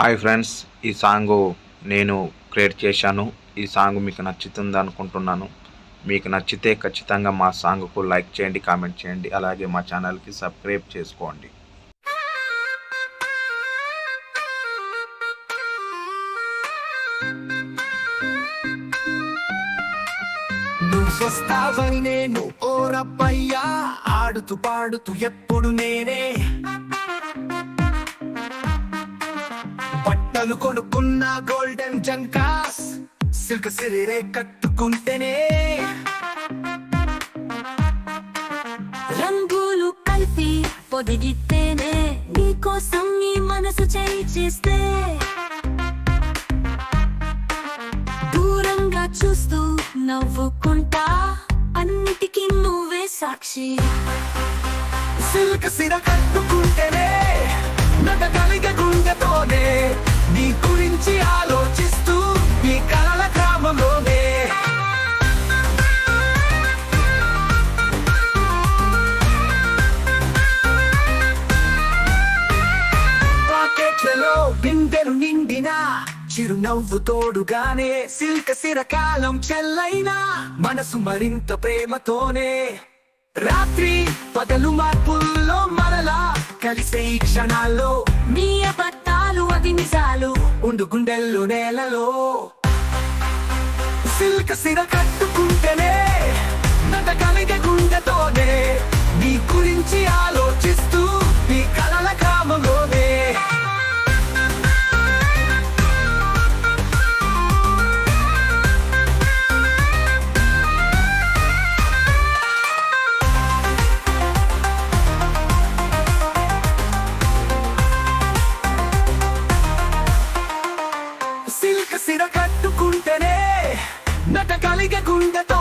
Hi friends ఈ song నేను create చేశాను. ఈ సాంగ్ మీకు నచ్చుతుంది అనుకుంటున్నాను. మీకు నచ్చితే ఖచ్చితంగా మా సాంగ్కు లైక్ చేయండి కామెంట్ చేయండి అలాగే మా ఛానల్కి సబ్స్క్రైబ్ చేసుకోండి. నువ్వు వస్తావని నేను ఓ రబ్బయ్యా ఆడుతూ పాడుతూ ఎప్పుడు నేనే బట్టలు కొనుక్కున్న గోల్డెన్ జంకాస్ సిల్క్ సిరిరే కట్టుకుంటేనే. రంగులు కలిపి పొదిగితేనే నీకోసం నీ మనసు చేయి చేస్తే. దూరంగా చూస్తూ నవ్వుకుంటా అన్నిటికీ నువ్వే సాక్షి. సిల్క్ సిర కట్టుకుంటేనే. పాకెట్లలో బిందెను నిండిన చిరునవ్వు తోడుగానే సిల్క సిరకాలం చెల్లైనా మనసు మరింత ప్రేమతోనే. రాత్రి పగలు మార్పుల్లో మరలా కలిసే ఈ క్షణాల్లో మీ అబద్ధాలు అది నిజాలు ఉండు గుండెల్లో నేలలో. సిల్క సిర కట్టుకుంటేనే నటగలిగే గుండెతోనే సిల్క్ సిర కట్టుకుంటేనే నట కలిగ గుండెతోనే